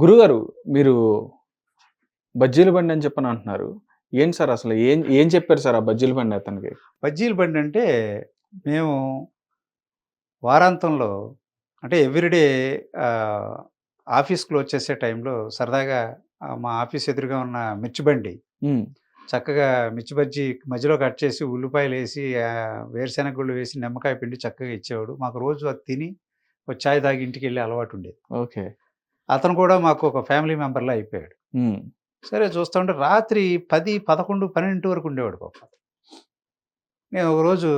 గురుగారు మీరు బజ్జీల బండి అని చెప్పని అంటున్నారు. ఏంటి సార్ అసలు ఏం ఏం చెప్పారు సార్ ఆ బజ్జీల బండి అతనికి? బజ్జీల బండి అంటే మేము వారాంతంలో అంటే ఎవ్రీడే ఆఫీస్ క్లోజ్ చేసే టైంలో సరదాగా మా ఆఫీస్ ఎదురుగా ఉన్న మిర్చి బండి చక్కగా మిర్చి బజ్జీ మధ్యలో కట్ చేసి ఉల్లిపాయలు వేసి వేరుశెనగ గుళ్ళు వేసి నిమ్మకాయ పిండి చక్కగా ఇచ్చేవాడు. మాకు రోజు అది తిని ఒక చాయ్ తాగి ఇంటికి వెళ్ళి అలవాటు ఉండేది. ఓకే. అతను కూడా మాకు ఒక ఫ్యామిలీ మెంబర్లా అయిపోయాడు. సరే చూస్తూ ఉంటే రాత్రి పది పదకొండు పన్నెండు వరకు ఉండేవాడు పాప. నేను ఒకరోజు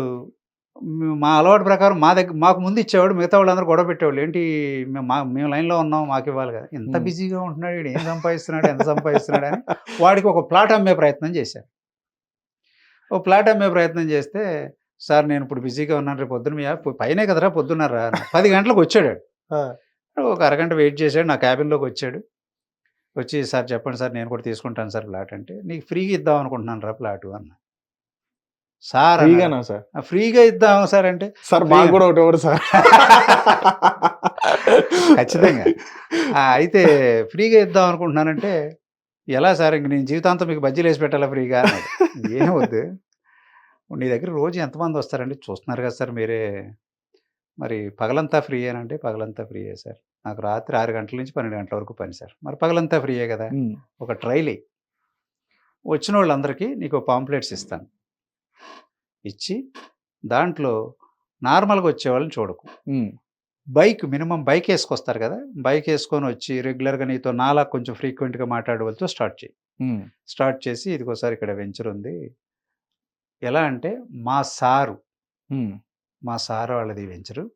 మ్, అలవాటు ప్రకారం మా దగ్గర మాకు ముందు ఇచ్చేవాడు మిగతా వాళ్ళందరూ గొడవ పెట్టేవాళ్ళు. ఏంటి మేము మా మేము లైన్లో ఉన్నాం మాకు ఇవ్వాలి కదా. ఎంత. బిజీగా ఉంటున్నాడు ఏం సంపాదిస్తున్నాడు ఎంత సంపాదిస్తున్నాడు అని వాడికి ఒక ప్లాట్ అమ్మే ప్రయత్నం చేశారు ఒక ప్లాట్ అమ్మే ప్రయత్నం చేస్తే సార్ నేను ఇప్పుడు బిజీగా ఉన్నాను రేపు పొద్దున పైనే కదరా పొద్దున్నారా పది గంటలకు వచ్చాడు. ఒక అరగంట వెయిట్ చేశాడు నా క్యాబిన్లోకి వచ్చాడు. వచ్చి సార్ చెప్పండి సార్ నేను కూడా తీసుకుంటాను సార్ ప్లాట్ అంటే నీకు ఫ్రీగా ఇద్దాం అనుకుంటున్నాను రా ప్లాట్ అన్న. సార్. ఫ్రీగానా సార్? "ఆ, ఫ్రీగా ఇద్దాం సార్ అంటే సార్ మాకు కూడా ఒకటి ఎవరు సార్. ఖచ్చితంగా. "ఆ, అయితే ఫ్రీగా ఇద్దాం అనుకుంటున్నానంటే ఎలా సార్ ఇంక నేను జీవితాంతం మీకు బజ్జీలు వేసి పెట్టాలా ఫ్రీగా? అన్నాడు. ఏం వద్దు. నీ దగ్గర రోజు ఎంతమంది వస్తారండి? చూస్తున్నారు కదా సార్ మీరే. మరి పగలంతా ఫ్రీ అంటే పగలంతా ఫ్రీయే సార్. నాకు రాత్రి ఆరు గంటల నుంచి పన్నెండు గంటల వరకు పని సార్. మరి పగలంతా ఫ్రీయే కదా? ఒక ట్రైల్. వచ్చిన వాళ్ళందరికీ నీకు పాంప్లెట్స్ ఇస్తాను. ఇచ్చి దాంట్లో నార్మల్గా వచ్చేవాళ్ళని చూడకు. బైక్ మినిమం బైక్ వేసుకొస్తారు కదా? బైక్ వేసుకొని వచ్చి రెగ్యులర్గా నీతో నాలా కొంచెం ఫ్రీక్వెంట్గా మాట్లాడే వాళ్ళతో స్టార్ట్ చేయి స్టార్ట్ చేసి ఇదిగోసారి ఇక్కడ వెంచర్ ఉంది ఎలా అంటే మా సారు మా సార్ వాళ్ళది వెంచరు.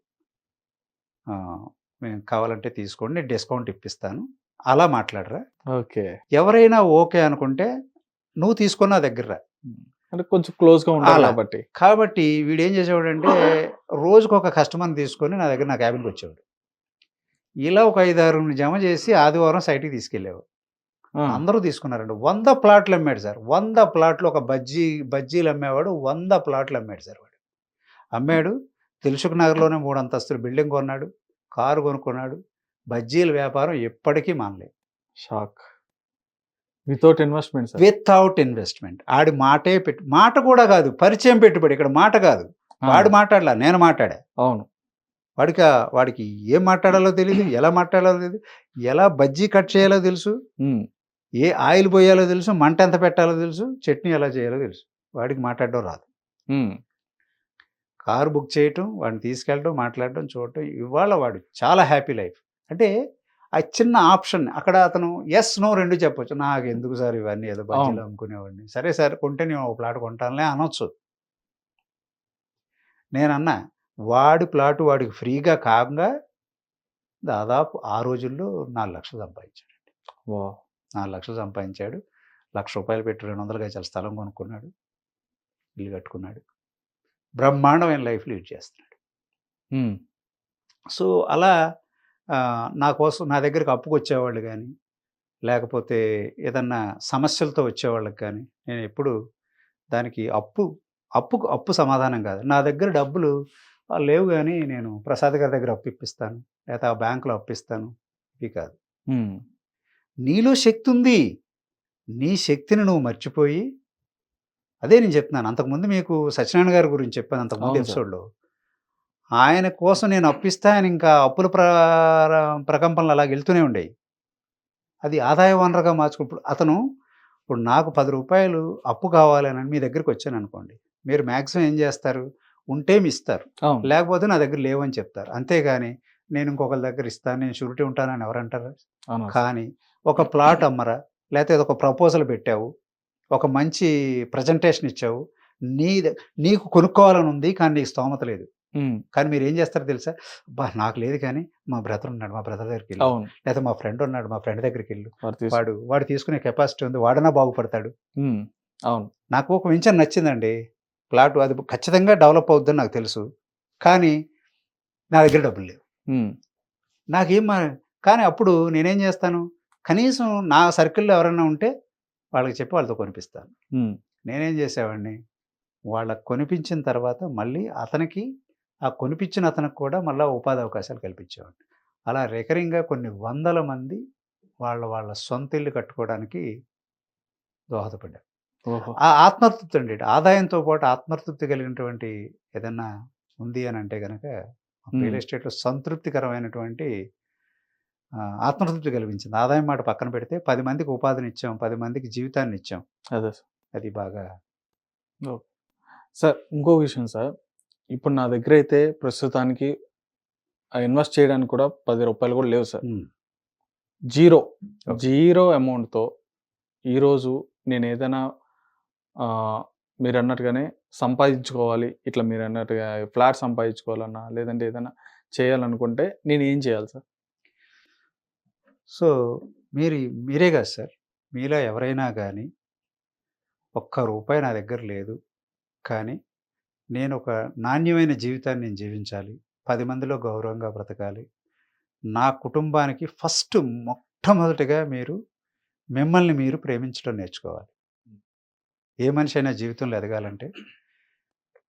మేము కావాలంటే తీసుకోండి నేను డిస్కౌంట్ ఇప్పిస్తాను. అలా మాట్లాడరా. ఓకే. ఎవరైనా ఓకే అనుకుంటే నువ్వు తీసుకున్న దగ్గర. అంటే కొంచెం క్లోజ్గా ఉంటారు అలా. కాబట్టి. కాబట్టి వీడు ఏం చేసేవాడంటే రోజుకు ఒక కస్టమర్ని తీసుకొని నా దగ్గర నా క్యాబిన్కి వచ్చేవాడు. ఇలా ఒక ఐదారు జమ చేసి ఆదివారం సైట్కి తీసుకెళ్ళేవాడు. ఆ, అందరూ తీసుకున్నారండి. వంద ప్లాట్లు అమ్మాడు సార్. వంద ప్లాట్లు ఒక బజ్జీ బజ్జీలు అమ్మేవాడు వంద ప్లాట్లు అమ్మాడు సార్ అమ్మాడు తెలుసుకు నగర్లోనే మూడు అంతస్తులు బిల్డింగ్ కొన్నాడు కారు కొనుక్కున్నాడు బజ్జీల వ్యాపారం ఎప్పటికీ మానలేదు shock. Without investment without investment ఆడి మాటే పెట్టు మాట కూడా కాదు పరిచయం పెట్టుబడి ఇక్కడ మాట కాదు. వాడు మాట్లాడలా నేను మాట్లాడా? అవును. వాడికి వాడికి ఏం మాట్లాడాలో తెలియదు ఎలా మాట్లాడాలో తెలియదు ఎలా బజ్జీ కట్ చేయాలో తెలుసు ఏ ఆయిల్ పోయాలో తెలుసు మంట ఎంత పెట్టాలో తెలుసు చట్నీ ఎలా చేయాలో తెలుసు. వాడికి మాట్లాడడం రాదు. కారు బుక్ చేయటం వాడిని తీసుకెళ్ళడం మాట్లాడడం చూడటం ఇవాళ వాడు చాలా హ్యాపీ లైఫ్. అంటే ఆ చిన్న ఆప్షన్ అక్కడ అతను ఎస్ నో రెండు చెప్పొచ్చు. నాకు ఎందుకు సార్ ఇవన్నీ ఏదో అవును. అమ్ముకునేవాడిని. సరే సార్ కొంటే నేను ఒక ప్లాట్ కొంటానులే అనొచ్చు. నేనన్నా వాడి ప్లాట్ వాడికి ఫ్రీగా కాగా దాదాపు ఆ రోజుల్లో నాలుగు లక్షలు సంపాదించాడు వా నాలుగు లక్షలు సంపాదించాడు. లక్ష రూపాయలు పెట్టి రెండు వందల గజాల స్థలం కొనుక్కున్నాడు. ఇల్లు కట్టుకున్నాడు. బ్రహ్మాండమైన లైఫ్ లీడ్ చేస్తున్నాడు. సో అలా నా కోసం నా దగ్గరికి అప్పుకు వచ్చేవాళ్ళు కానీ లేకపోతే ఏదన్నా సమస్యలతో వచ్చేవాళ్ళకి కానీ నేను ఎప్పుడు దానికి అప్పు అప్పుకు అప్పు సమాధానం కాదు. నా దగ్గర డబ్బులు "ఆ, లేవు కానీ నేను ప్రసాద్ గారి దగ్గర అప్పు ఇప్పిస్తాను. లేకపోతే ఆ బ్యాంకులో అప్పిస్తాను ఇవి కాదు. నీలో శక్తి ఉంది. నీ శక్తిని నువ్వు మర్చిపోయి అదే నేను చెప్తున్నాను. అంతకుముందు మీకు సత్యనారాయణ గారి గురించి చెప్పాను అంతకుముందు. ఎపిసోడ్లో. ఆయన కోసం నేను అప్పిస్తే ఆయన ఇంకా అప్పుల ప్ర ప్రకంపనలు అలా వెళ్తూనే ఉండేవి. అది ఆదాయ వనరుగా మార్చుకున్నప్పుడు అతను ఇప్పుడు నాకు పది రూపాయలు అప్పు కావాలని మీ దగ్గరికి వచ్చాను అనుకోండి. మీరు మ్యాక్సిమం ఏం చేస్తారు? ఉంటే మీ ఇస్తారు. లేకపోతే నా దగ్గర లేవని చెప్తారు. అంతేగాని నేను ఇంకొకరి దగ్గర ఇస్తాను నేను షూరిటీ ఉంటానని ఎవరంటారు. కానీ ఒక ప్లాట్ అమ్మరా? లేకపోతే ఒక ప్రపోజల్ పెట్టావు. ఒక మంచి ప్రజెంటేషన్ ఇచ్చావు. నీ నీకు కొనుక్కోవాలని ఉంది కానీ నీకు స్తోమత లేదు. కానీ మీరు ఏం చేస్తారో తెలుసా? బా నాకు లేదు కానీ మా బ్రదర్ ఉన్నాడు మా బ్రదర్ దగ్గరికి వెళ్ళు. లేకపోతే మా ఫ్రెండ్ ఉన్నాడు మా ఫ్రెండ్ దగ్గరికి వెళ్ళు. వాడు వాడు తీసుకునే కెపాసిటీ ఉంది వాడన్నా బాగుపడతాడు. అవును. నాకు ఒక వెంచర్ నచ్చిందండి. ప్లాట్ అది ఖచ్చితంగా డెవలప్ అవుద్దని నాకు తెలుసు. కానీ నా దగ్గర డబ్బులు లేవు. నాకేం కానీ అప్పుడు నేనేం చేస్తాను? కనీసం నా సర్కిల్లో ఎవరైనా ఉంటే వాళ్ళకి చెప్పి వాళ్ళతో కొనిపిస్తాను. నేనేం చేసేవాడిని? వాళ్ళకి కొనిపించిన తర్వాత మళ్ళీ అతనికి ఆ కొనిపించిన అతనికి కూడా మళ్ళీ ఉపాధి అవకాశాలు కల్పించేవాడిని. అలా రికరింగ్గా కొన్ని వందల మంది వాళ్ళ వాళ్ళ సొంత ఇల్లు కట్టుకోవడానికి దోహదపడ్డారు ఆ ఆత్మతృప్తి అండి ఆదాయంతో పాటు ఆత్మతృప్తి కలిగినటువంటి ఏదన్నా ఉంది అని అంటే కనుక రియల్. ఎస్టేట్లో సంతృప్తికరమైనటువంటి ఆత్మతృప్తి కలిగించింది. ఆదాయం మాట పక్కన పెడితే పది మందికి ఉపాధిని ఇచ్చాం పది మందికి జీవితాన్ని ఇచ్చాం. అదే సార్. అది బాగా సార్ ఇంకో విషయం సార్. ఇప్పుడు నా దగ్గర అయితే ప్రస్తుతానికి ఇన్వెస్ట్ చేయడానికి కూడా పది రూపాయలు కూడా లేవు సార్. జీరో. జీరో అమౌంట్తో ఈరోజు నేను ఏదైనా మీరు అన్నట్టుగానే సంపాదించుకోవాలి ఇట్లా మీరు అన్నట్టుగా ఫ్లాట్ సంపాదించుకోవాలన్నా లేదంటే ఏదైనా చేయాలనుకుంటే నేను ఏం చేయాలి సార్? సో మీరు మీరే కాదు సార్. మీలో ఎవరైనా కానీ ఒక్క రూపాయి నా దగ్గర లేదు. కానీ నేను ఒక నాణ్యమైన జీవితాన్ని నేను జీవించాలి. పది మందిలో గౌరవంగా బ్రతకాలి. నా కుటుంబానికి ఫస్ట్ మొట్టమొదటిగా మీరు మిమ్మల్ని మీరు ప్రేమించడం నేర్చుకోవాలి. ఏ మనిషి అయినా జీవితంలో ఎదగాలంటే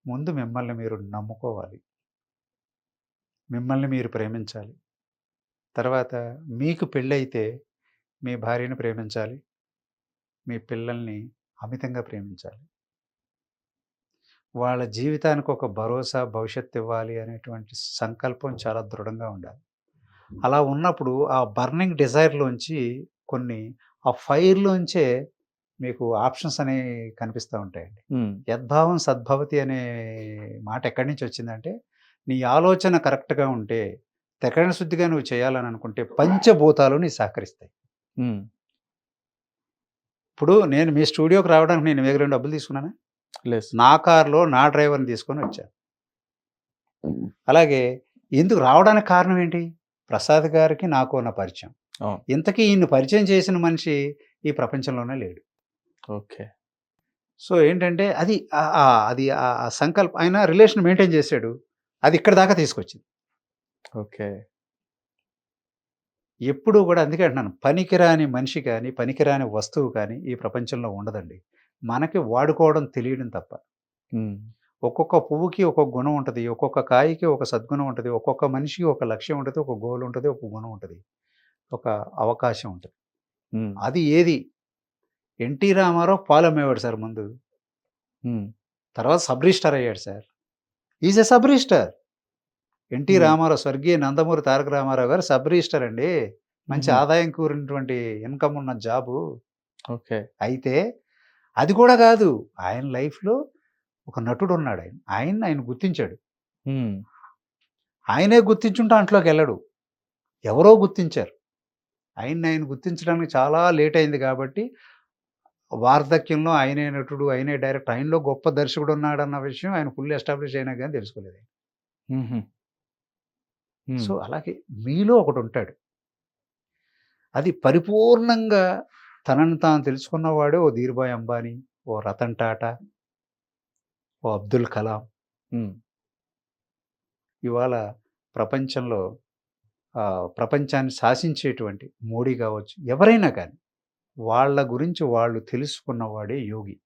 ముందు మిమ్మల్ని మీరు నమ్ముకోవాలి. మిమ్మల్ని మీరు ప్రేమించాలి. తర్వాత మీకు పెళ్ళైతే మీ భార్యను ప్రేమించాలి. మీ పిల్లల్ని అమితంగా ప్రేమించాలి. వాళ్ళ జీవితానికి ఒక భరోసా భవిష్యత్తు ఇవ్వాలి అనేటువంటి సంకల్పం చాలా దృఢంగా ఉండాలి. అలా ఉన్నప్పుడు ఆ బర్నింగ్ డిజైర్లోంచి కొన్ని ఆ ఫైర్లోంచే మీకు ఆప్షన్స్ అనేవి కనిపిస్తూ ఉంటాయండి. యద్భావం సద్భవతి అనే మాట ఎక్కడి నుంచి వచ్చిందంటే నీ ఆలోచన కరెక్ట్గా ఉంటే తెకరణ శుద్ధిగా నువ్వు చేయాలని అనుకుంటే పంచభూతాలు నీ సహకరిస్తాయి ఇప్పుడు నేను మీ స్టూడియోకి రావడానికి నేను వేగ రెండు డబ్బులు తీసుకున్నానా? లేదు. నా కార్లో నా డ్రైవర్ని తీసుకొని వచ్చాను అలాగే ఎందుకు రావడానికి కారణం ఏంటి? ప్రసాద్ గారికి నాకు ఉన్న పరిచయం. ఇంతకీ ఈయన పరిచయం చేసిన మనిషి ఈ ప్రపంచంలోనే లేడు. ఓకే. సో ఏంటంటే అది అది ఆ ఆ సంకల్ప ఆయన రిలేషన్ మెయింటైన్ చేశాడు. అది ఇక్కడ దాకా తీసుకొచ్చింది. ఓకే. ఎప్పుడూ కూడా అందుకే అంటున్నాను. పనికిరాని మనిషి కానీ పనికిరాని వస్తువు కానీ ఈ ప్రపంచంలో ఉండదండి. మనకి వాడుకోవడం తెలియడం తప్ప. ఒక్కొక్క పువ్వుకి ఒక్కొక్క గుణం ఉంటుంది. ఒక్కొక్క కాయకి ఒక సద్గుణం ఉంటుంది. ఒక్కొక్క మనిషికి ఒక లక్ష్యం ఉంటుంది. ఒక గోల్ ఉంటుంది. ఒక గుణం ఉంటుంది. ఒక అవకాశం ఉంటుంది. అది ఏది? ఎన్టీ రామారావు పాలు అమ్మేవాడు సార్ ముందు. తర్వాత సబ్ రిజిస్టర్ అయ్యాడు sir. Is a sub register. NT. Rama Rao స్వర్గీయ నందమూరి తారక రామారావు గారు సబ్ రిజిస్టర్ అండి మంచి. ఆదాయం కూరినటువంటి ఇన్కమ్ ఉన్న జాబు. ఓకే. అయితే అది కూడా కాదు. ఆయన లైఫ్లో ఒక నటుడు ఉన్నాడు ఆయన. ఆయన ఆయన గుర్తించాడు. ఆయనే గుర్తించుంటే అంట్లోకి వెళ్ళడు. ఎవరో గుర్తించారు. ఆయన్ని ఆయన గుర్తించడానికి చాలా లేట్ అయింది కాబట్టి వార్ధక్యంలో ఆయనే నటుడు ఆయనే డైరెక్ట్ ఆయనలో గొప్ప దర్శకుడు ఉన్నాడన్న విషయం ఆయన ఫుల్ ఎస్టాబ్లిష్ అయినా కానీ తెలుసుకోలేదు ఆయన. సో అలాగే మీలో ఒకటి ఉంటాడు అది పరిపూర్ణంగా తనను తాను తెలుసుకున్నవాడే ఓ ధీర్భాయ్ అంబానీ ఓ రతన్ టాటా ఓ అబ్దుల్ కలాం. ఇవాళ ప్రపంచంలో ప్రపంచాన్ని శాసించేటువంటి మోడీ కావచ్చు ఎవరైనా కానీ వాళ్ళ గురించి వాళ్ళు తెలుసుకున్నవాడే యోగి.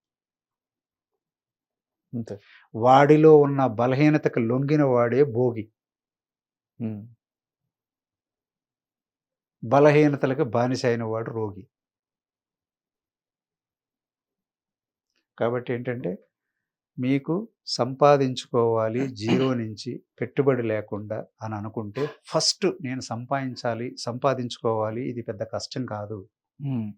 వాడిలో ఉన్న బలహీనతకు లొంగిన వాడే భోగి. బలహీనతలకు బానిస అయిన వాడు రోగి. కాబట్టి ఏంటంటే మీకు సంపాదించుకోవాలి జీరో నుంచి పెట్టుబడి లేకుండా అని అనుకుంటే ఫస్ట్ నేను సంపాదించాలి సంపాదించుకోవాలి ఇది పెద్ద కష్టం కాదు. ఉమ్,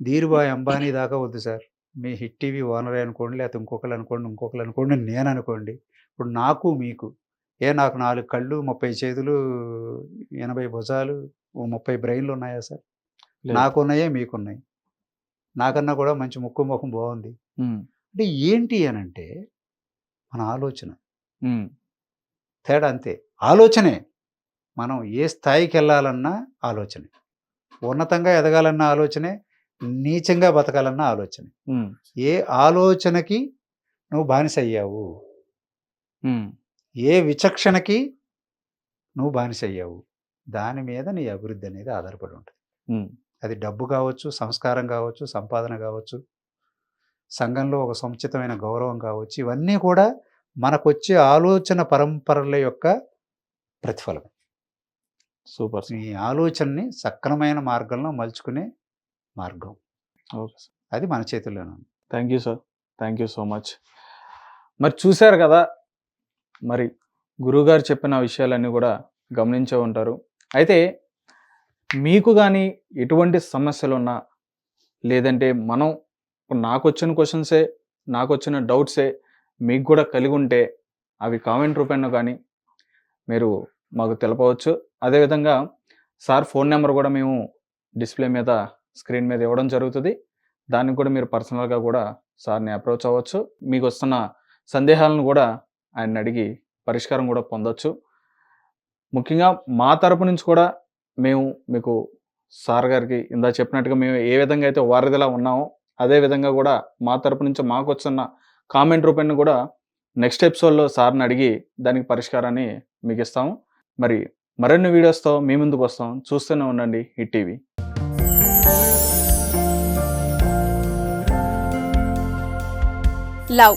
ధీరుభాయ్ అంబానీ దాకా వద్దు సార్. మీ హిట్ టీవీ ఓనరే అనుకోండి లేకపోతే ఇంకొకరు అనుకోండి ఇంకొకరు అనుకోండి నేను అనుకోండి. ఇప్పుడు నాకు మీకు ఏ నాకు నాలుగు కళ్ళు ముప్పై చేతులు ఎనభై భుజాలు ఓ ముప్పై బ్రెయిన్లు ఉన్నాయా సార్. నాకున్నాయే మీకున్నాయి. నాకన్నా కూడా మంచి ముక్కు ముఖం బాగుంది. అంటే ఏంటి అని అంటే మన ఆలోచన. తేడా అంతే. ఆలోచనే. మనం ఏ స్థాయికి వెళ్ళాలన్నా ఆలోచనే. ఉన్నతంగా ఎదగాలన్న ఆలోచనే నీచంగా బతకాలన్న ఆలోచనే. ఏ ఆలోచనకి నువ్వు బానిస అయ్యావు ఏ విచక్షణకి నువ్వు బానిస అయ్యావు దాని మీద నీ అభివృద్ధి అనేది ఆధారపడి ఉంటుంది. అది డబ్బు కావచ్చు సంస్కారం కావచ్చు సంపాదన కావచ్చు సంఘంలో ఒక సముచితమైన గౌరవం కావచ్చు ఇవన్నీ కూడా మనకొచ్చే ఆలోచన పరంపరల యొక్క ప్రతిఫలం. సూపర్ ఈ ఆలోచనని సక్రమైన మార్గంలో మలుచుకునే మార్గం. Okay sir. అది మన చేతుల్లోనే ఉంది. Thank you sir. Thank you so much. మరి చూశారు కదా మరి గురువుగారు చెప్పిన విషయాలన్నీ కూడా గమనించే ఉంటారు. అయితే మీకు కానీ ఎటువంటి సమస్యలు ఉన్నా లేదంటే మనం నాకు వచ్చిన క్వశ్చన్సే నాకు వచ్చిన డౌట్సే మీకు కూడా కలిగి ఉంటే అవి కామెంట్ రూపంలో కానీ మీరు మాకు తెలపవచ్చు. అదేవిధంగా సార్ ఫోన్ నెంబర్ కూడా మేము డిస్ప్లే మీద స్క్రీన్ మీద ఇవ్వడం జరుగుతుంది. దానికి కూడా మీరు పర్సనల్గా కూడా సార్ని అప్రోచ్ అవ్వచ్చు. మీకు వస్తున్న సందేహాలను కూడా ఆయన అడిగి పరిష్కారం కూడా పొందొచ్చు. ముఖ్యంగా మా తరపు నుంచి కూడా మేము మీకు సార్ గారికి ఇందా చెప్పినట్టుగా మేము ఏ విధంగా అయితే వారధిలా ఉన్నామో అదే విధంగా కూడా మా తరపు నుంచి మాకు వచ్చిన కామెంట్ రూపాన్ని కూడా నెక్స్ట్ ఎపిసోడ్లో సార్ని అడిగి దానికి పరిష్కారాన్ని మీకు ఇస్తాము. మరి మరిన్ని వీడియోస్తో మీ ముందుకు వస్తాం. చూస్తూనే ఉండండి ఈ టీవీ. లవ్.